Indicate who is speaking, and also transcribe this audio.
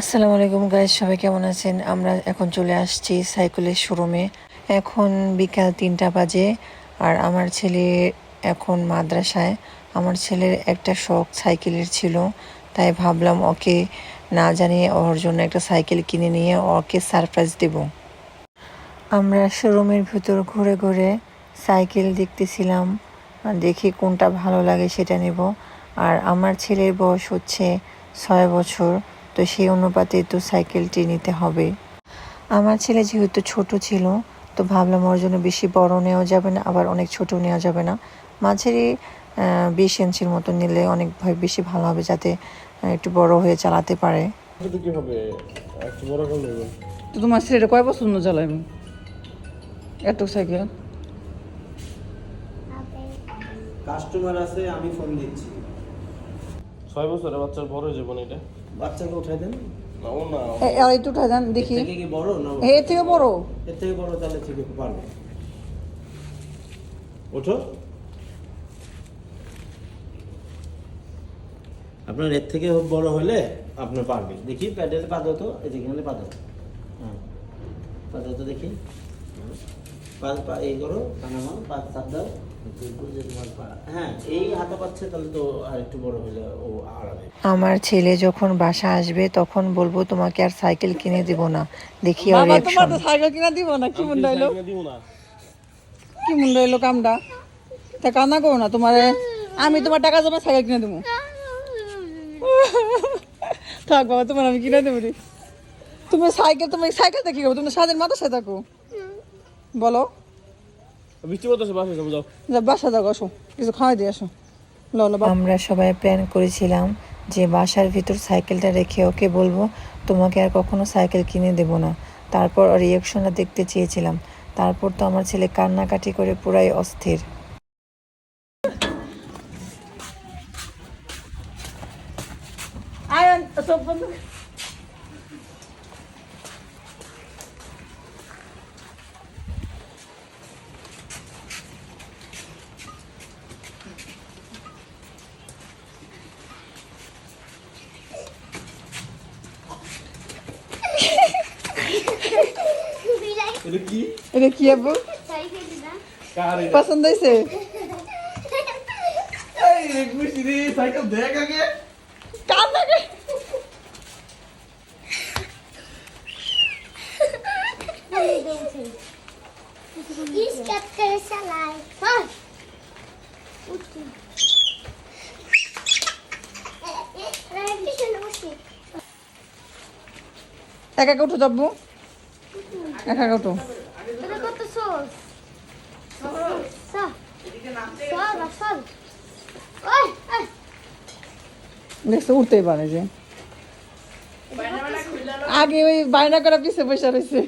Speaker 1: আসসালামু আলাইকুম গাইজ সবাই কেমন আছেন? আমরা এখন চলে আসছি সাইকেলের শোরুমে। এখন বিকাল তিনটা বাজে আর আমার ছেলে এখন মাদ্রাসায়। আমার ছেলের একটা শখ সাইকেলের ছিল, তাই ভাবলাম ওকে না জানিয়ে ওর জন্য একটা সাইকেল কিনে নিয়ে ওকে সারপ্রাইজ দেব। আমরা শোরুমের ভিতর ঘুরে ঘুরে সাইকেল দেখতেছিলাম, দেখি কোনটা ভালো লাগে সেটা নেব। আর আমার ছেলের বয়স হচ্ছে ছয় বছর তো সেই অনুপাতে তো সাইকেলটি নিতে হবে। আমার ছেলে যেহেতু ছোট ছিল তো ভাবলাম ওর জন্য বেশি বড় নেওয়া যাবে না আবার অনেক ছোট নেওয়া যাবে না। মাঝারি বিশ ইঞ্চির মতো নিলে অনেক ভয় বেশি ভালো হবে যাতে একটু বড় হয়ে চালাতে পারে।
Speaker 2: এটা কি হবে? একটু বড় করে নেবেন
Speaker 3: তো তোমার ছেলেটা কয় পছন্দ চালাইবে এত সাইকেল
Speaker 4: কাস্টমার আছে আমি ফোন দিচ্ছি।
Speaker 2: ছয় বছরের বাচ্চার বড় হয়ে এটা।
Speaker 4: বাচ্চাকে উঠাই দেন।
Speaker 2: না ও না
Speaker 3: আর একটু উঠা যান দেখি।
Speaker 4: এর থেকে কি বড় না
Speaker 3: এর থেকে বড়?
Speaker 4: এর থেকে বড় তাহলে থেকে পারবে। ওঠো। আপনার এর থেকে বড় হলে আপনার পারবে দেখি প্যাডেলে পা দাও তো এদিকে হলে পা দাও হ্যাঁ। পা দাও তো দেখি। এই করো চাপ দাও হ্যাঁ এই হাতা পাচ্ছে তাহলে তো আর একটু বড় হলে ও আড়াবে।
Speaker 1: আমার ছেলে যখন বাসা আসবে তখন বলব তোমাকে আর সাইকেল কিনে দিব না। দেখি
Speaker 3: সাইকেল কিনা দিব না কি মন রইল কি মন রইল কামটা? তা কান্না করো না তোমার। আমি তোমার টাকা জমা সাইকেল কিনে দেবো থাক বাবা তোমার আমি কিনে দেবো রে। তুমি সাইকেল তুমি সাইকেল দেখি তুমি সাদের মাথায় থাকো। বলো।
Speaker 2: বৃষ্টি পড়তেছে বাসে যাব যাও।
Speaker 3: বাসা যাও আসো। কিছু খাওয়াই দিয়ে আসো।
Speaker 1: আমরা সবাই প্ল্যান করেছিলাম যে বাসার ভিতর সাইকেলটা রেখে ওকে বলব তোমাকে আর কখনো সাইকেল কিনে দেব না। তারপর রিয়াকশনটা দেখতে চেয়েছিলাম। তারপর তো আমার ছেলে কান্নাকাটি করে পুরাই অস্থির।
Speaker 3: আয়ন সব বন্ধু
Speaker 2: এটা কি
Speaker 3: এটা কি আব্বু
Speaker 2: কার এটা
Speaker 3: পছন্দ হয়েছে
Speaker 2: এই রে খুশি রে সাইকেল দেখ আগে
Speaker 3: কান্না করে
Speaker 5: Iskat করে চালাই হ্যাঁ পিছনে বসি
Speaker 3: একা একা উঠো যাব একা একা
Speaker 5: তোরা কত সোস?
Speaker 3: দেখছ উঠতেই পারে যে। আগে ওই বায়না করা পিছিয়ে পয়সা রয়েছে।